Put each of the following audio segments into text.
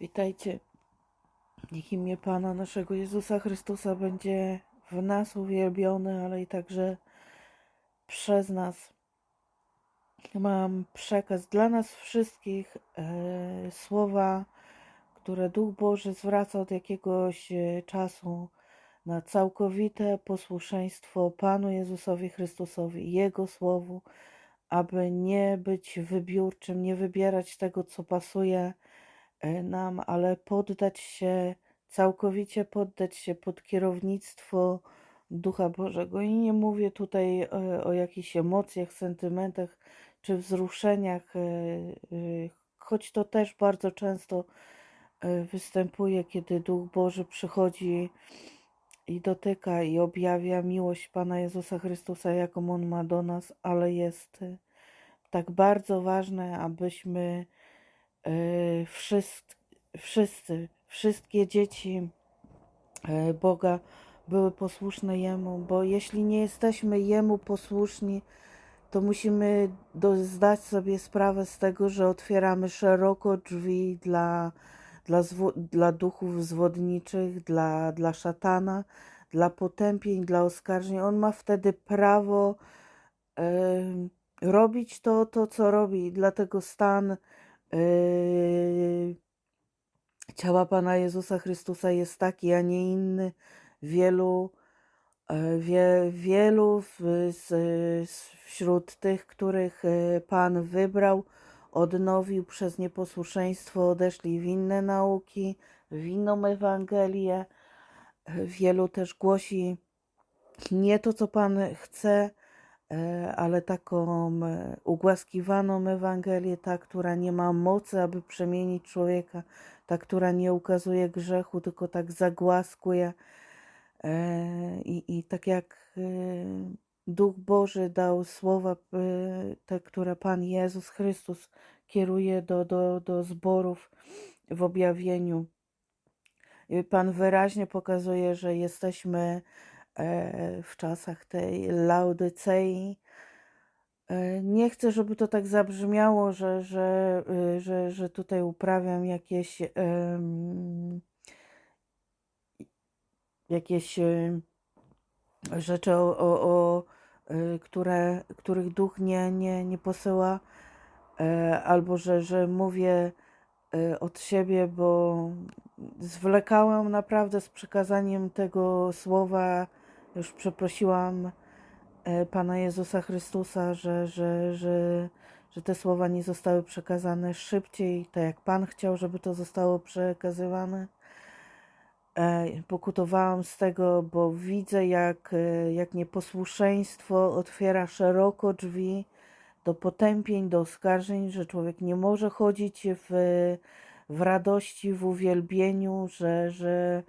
Witajcie. Niech imię Pana naszego Jezusa Chrystusa będzie w nas uwielbione, ale i także przez nas. Mam przekaz dla nas wszystkich, e, słowa, które Duch Boży zwraca od jakiegoś e, czasu na całkowite posłuszeństwo Panu Jezusowi Chrystusowi, Jego Słowu, aby nie być wybiórczym, nie wybierać tego, co pasuje e, nam, ale poddać się, całkowicie poddać się pod kierownictwo Ducha Bożego. I nie mówię tutaj e, o jakichś emocjach, sentymentach czy wzruszeniach, e, choć to też bardzo często występuje, kiedy Duch Boży przychodzi i dotyka i objawia miłość Pana Jezusa Chrystusa, jaką On ma do nas, ale jest tak bardzo ważne, abyśmy wszyscy, wszyscy, wszystkie dzieci e, Boga były posłuszne Jemu, bo jeśli nie jesteśmy Jemu posłuszni, to musimy do, zdać sobie sprawę z tego, że otwieramy szeroko drzwi dla, dla, zwo, dla duchów zwodniczych, dla, dla szatana, dla potępień, dla oskarżeń. On ma wtedy prawo em, robić to, to, co robi. Dlatego stan yy, ciała Pana Jezusa Chrystusa jest taki, a nie inny. Wielu, e, wie, wielu w- z, wśród tych, których e, Pan wybrał, odnowił przez nieposłuszeństwo, odeszli w inne nauki, w inną Ewangelię. E, Wielu też głosi nie to, co Pan chce, ale taką e, ugłaskiwaną Ewangelię, ta, która nie ma mocy, aby przemienić człowieka, ta, która nie ukazuje grzechu, tylko tak zagłaskuje. E, I, i tak jak e, Duch Boży dał słowa, e, te, które Pan Jezus Chrystus kieruje do, do, do zborów w objawieniu. I Pan wyraźnie pokazuje, że jesteśmy e, w czasach tej Laudycei. E, Nie chcę, żeby to tak zabrzmiało, że, że, y, że, że tutaj uprawiam jakieś, jakieś rzeczy, o, o, o, które, których duch nie, nie, nie posyła, e, albo że, że mówię od siebie, bo zwlekałam naprawdę z przekazaniem tego słowa. Już przeprosiłam e, Pana Jezusa Chrystusa, że, że, że, że te słowa nie zostały przekazane szybciej, tak jak Pan chciał, żeby to zostało przekazywane. E, Pokutowałam z tego, bo widzę, jak, e, jak nieposłuszeństwo otwiera szeroko drzwi do potępień, do oskarżeń, że człowiek nie może chodzić w, w radości, w uwielbieniu, że, że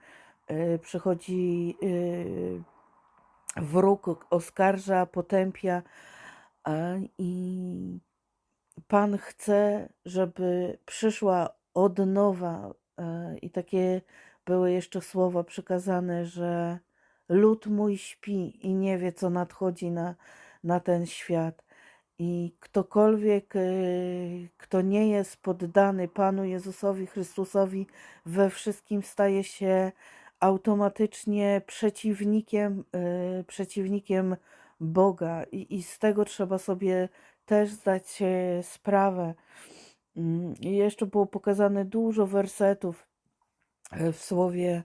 przychodzi wróg, oskarża, potępia e, i Pan chce, żeby przyszła odnowa e, i takie były jeszcze słowa przekazane, że lud mój śpi i nie wie, co nadchodzi na, na ten świat. I ktokolwiek, y, kto nie jest poddany Panu Jezusowi Chrystusowi, we wszystkim staje się automatycznie przeciwnikiem, y, przeciwnikiem Boga. I, I z tego trzeba sobie też zdać sprawę. Mm, I jeszcze było pokazane dużo wersetów e, w Słowie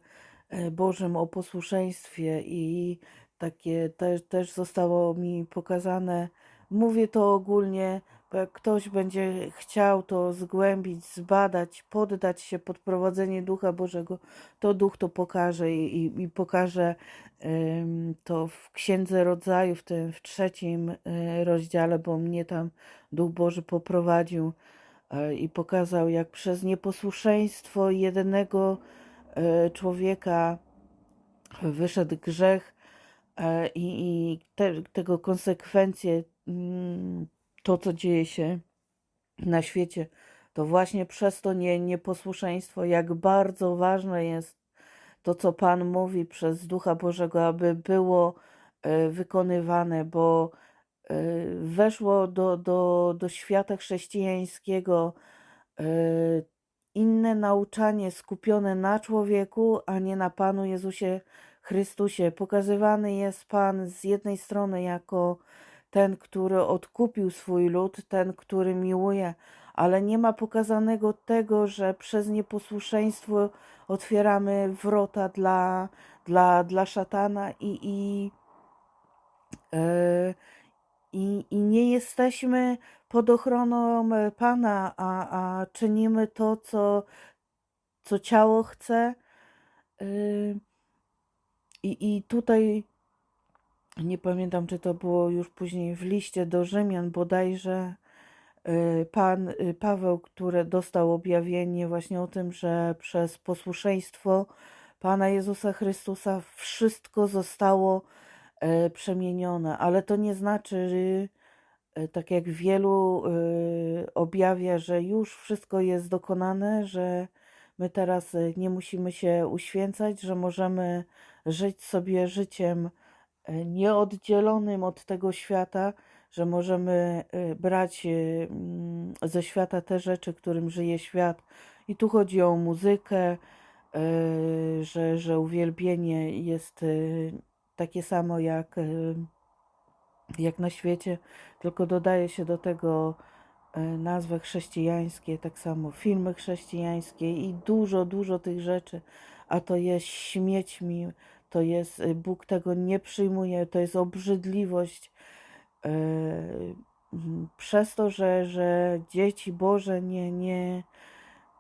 e, Bożym o posłuszeństwie i takie też, też zostało mi pokazane. Mówię to ogólnie, jak ktoś będzie chciał to zgłębić, zbadać, poddać się pod prowadzenie Ducha Bożego, to Duch to pokaże i, i, i pokaże em, to w Księdze Rodzaju, w tym w trzecim e, rozdziale, bo mnie tam Duch Boży poprowadził e, i pokazał, jak przez nieposłuszeństwo jednego e, człowieka wyszedł grzech e, i, i te, tego konsekwencje, mm, to co dzieje się na świecie, to właśnie przez to nie, nieposłuszeństwo, jak bardzo ważne jest to, co Pan mówi przez Ducha Bożego, aby było e, wykonywane, bo e, weszło do, do, do świata chrześcijańskiego e, inne nauczanie skupione na człowieku, a nie na Panu Jezusie Chrystusie. Pokazywany jest Pan z jednej strony jako ten, który odkupił swój lud, ten, który miłuje, ale nie ma pokazanego tego, że przez nieposłuszeństwo otwieramy wrota dla, dla, dla szatana i, i, e, i, i nie jesteśmy pod ochroną e, Pana, a, a czynimy to, co, co ciało chce. Y, I, I tutaj nie pamiętam, czy to było już później w liście do Rzymian bodajże, y, pan y, Paweł, który dostał objawienie właśnie o tym, że przez posłuszeństwo Pana Jezusa Chrystusa wszystko zostało e, przemienione, ale to nie znaczy, tak jak wielu objawia, że już wszystko jest dokonane, że my teraz nie musimy się uświęcać, że możemy żyć sobie życiem nieoddzielonym od tego świata, że możemy e, brać e, mm, ze świata te rzeczy, którym żyje świat. I tu chodzi o muzykę, e, że, że uwielbienie jest takie samo jak, jak na świecie, tylko dodaje się do tego nazwy chrześcijańskie, tak samo filmy chrześcijańskie i dużo, dużo tych rzeczy, a to jest śmiećmi, to jest, y, Bóg tego nie przyjmuje, to jest obrzydliwość. e, mm, Przez to, że, że dzieci Boże nie, nie,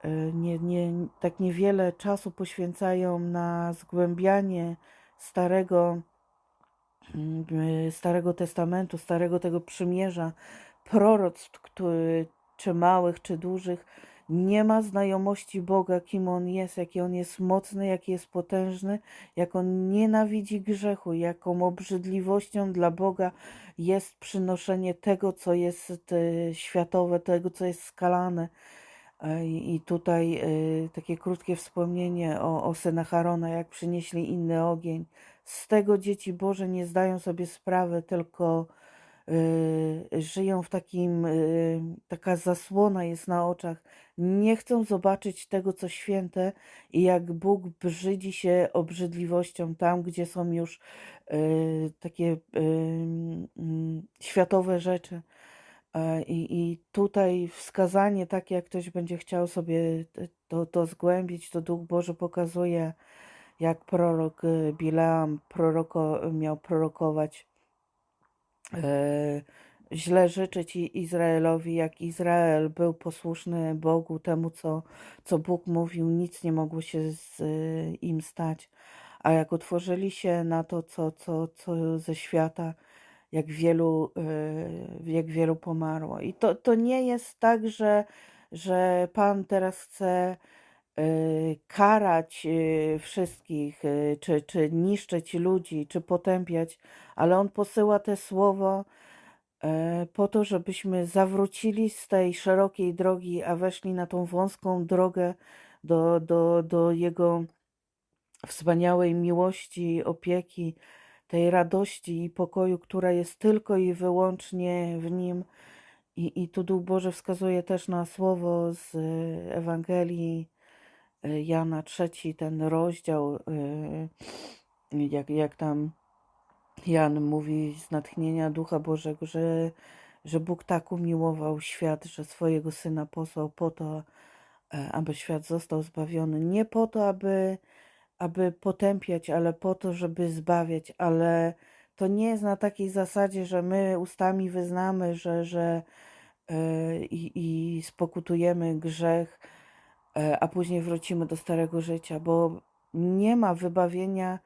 e, nie, nie, tak niewiele czasu poświęcają na zgłębianie starego, mm, y, starego testamentu, starego tego przymierza, proroctw, który, czy małych, czy dużych, nie ma znajomości Boga, kim On jest, jaki On jest mocny, jaki jest potężny, jak On nienawidzi grzechu, jaką obrzydliwością dla Boga jest przynoszenie tego, co jest e, światowe, tego, co jest skalane. E, I tutaj e, takie krótkie wspomnienie o, o synach Arona, jak przynieśli inny ogień. Z tego dzieci Boże nie zdają sobie sprawy, tylko żyją w takim, y, taka zasłona jest na oczach. Nie chcą zobaczyć tego, co święte i jak Bóg brzydzi się obrzydliwością tam, gdzie są już y, takie y, mm, światowe rzeczy. I, I tutaj wskazanie, takie jak ktoś będzie chciał sobie to, to zgłębić, to Duch Boży pokazuje, jak prorok y, Bileam proroko, miał prorokować, źle życzyć Izraelowi, jak Izrael był posłuszny Bogu, temu co, co Bóg mówił, nic nie mogło się z y, im stać. A jak otworzyli się na to, co, co, co ze świata, jak wielu, y, jak wielu pomarło. I to, to nie jest tak, że, że Pan teraz chce karać y, wszystkich, y, czy, czy niszczyć ludzi, czy potępiać, ale On posyła te słowo e, po to, żebyśmy zawrócili z tej szerokiej drogi, a weszli na tą wąską drogę do, do, do Jego wspaniałej miłości, opieki, tej radości i pokoju, która jest tylko i wyłącznie w Nim. I, i tu Duch Boży wskazuje też na słowo z Ewangelii Jana trzeci, ten rozdział, e, jak, jak tam Jan mówi z natchnienia Ducha Bożego, że, że Bóg tak umiłował świat, że swojego Syna posłał po to, e, aby świat został zbawiony. Nie po to, aby, aby potępiać, ale po to, żeby zbawiać. Ale to nie jest na takiej zasadzie, że my ustami wyznamy, że, że e, i, i spokutujemy grzech, a później wrócimy do starego życia, bo nie ma wybawienia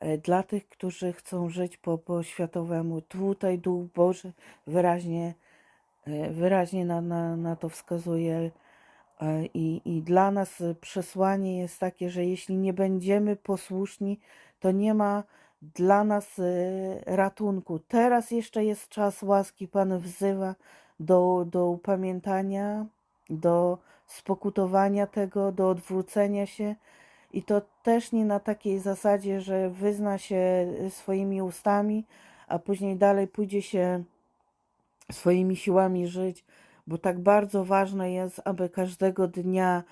e, dla tych, którzy chcą żyć po, po światowemu. Tutaj Duch Boży wyraźnie, e, wyraźnie na, na, na to wskazuje. E, I, I dla nas e, przesłanie jest takie, że jeśli nie będziemy posłuszni, to nie ma dla nas e, ratunku. Teraz jeszcze jest czas łaski. Pan wzywa do, do upamiętania, do spokutowania tego, do odwrócenia się. I to też nie na takiej zasadzie, że wyzna się e, swoimi ustami, a później dalej pójdzie się swoimi siłami żyć, bo tak bardzo ważne jest, aby każdego dnia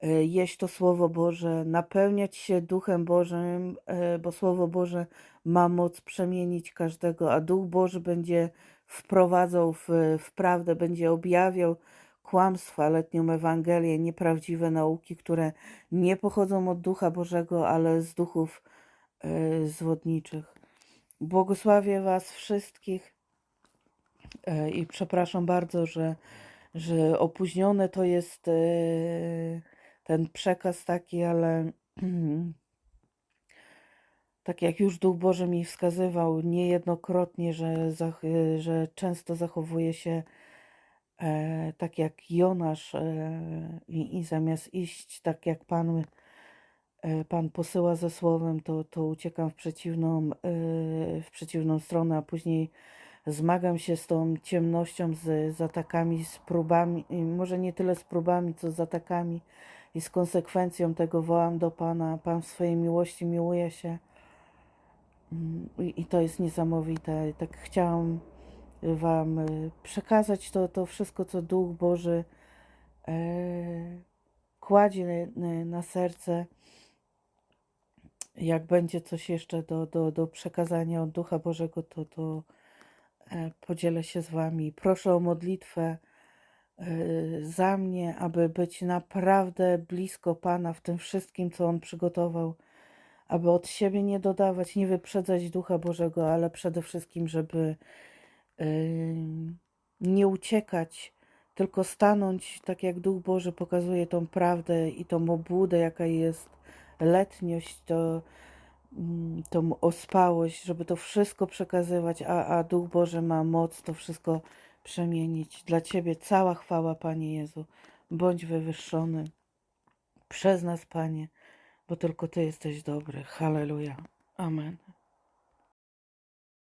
e, jeść to Słowo Boże, napełniać się Duchem Bożym, e, bo Słowo Boże ma moc przemienić każdego, a Duch Boży będzie wprowadzał w, w prawdę, będzie objawiał kłamstwa, letnią Ewangelię, nieprawdziwe nauki, które nie pochodzą od Ducha Bożego, ale z duchów e, zwodniczych. Błogosławię Was wszystkich e, i przepraszam bardzo, że, że opóźnione to jest e, ten przekaz taki, ale tak jak już Duch Boży mi wskazywał niejednokrotnie, że, że często zachowuje się e, tak jak Jonasz e, i, i zamiast iść tak jak Pan, e, Pan posyła ze słowem, to, to uciekam w przeciwną, e, w przeciwną stronę, a później zmagam się z tą ciemnością, z, z atakami, z próbami, może nie tyle z próbami, co z atakami i z konsekwencją tego wołam do Pana. Pan w swojej miłości miłuje się. Mm, I, I to jest niesamowite. Tak chciałam Wam e, przekazać to, to wszystko, co Duch Boży e, kładzie na, na serce. Jak będzie coś jeszcze do, do, do przekazania od Ducha Bożego, to, to e, podzielę się z Wami. Proszę o modlitwę e, za mnie, aby być naprawdę blisko Pana w tym wszystkim, co On przygotował aby od siebie nie dodawać, nie wyprzedzać Ducha Bożego, ale przede wszystkim, żeby nie uciekać, tylko stanąć, tak jak Duch Boży pokazuje tą prawdę i tą obłudę, jaka jest letniość, to, mm, tą ospałość, żeby to wszystko przekazywać, a, a Duch Boży ma moc to wszystko przemienić. Dla Ciebie cała chwała, Panie Jezu. Bądź wywyższony przez nas, Panie bo tylko Ty jesteś dobry. Halleluja. Amen.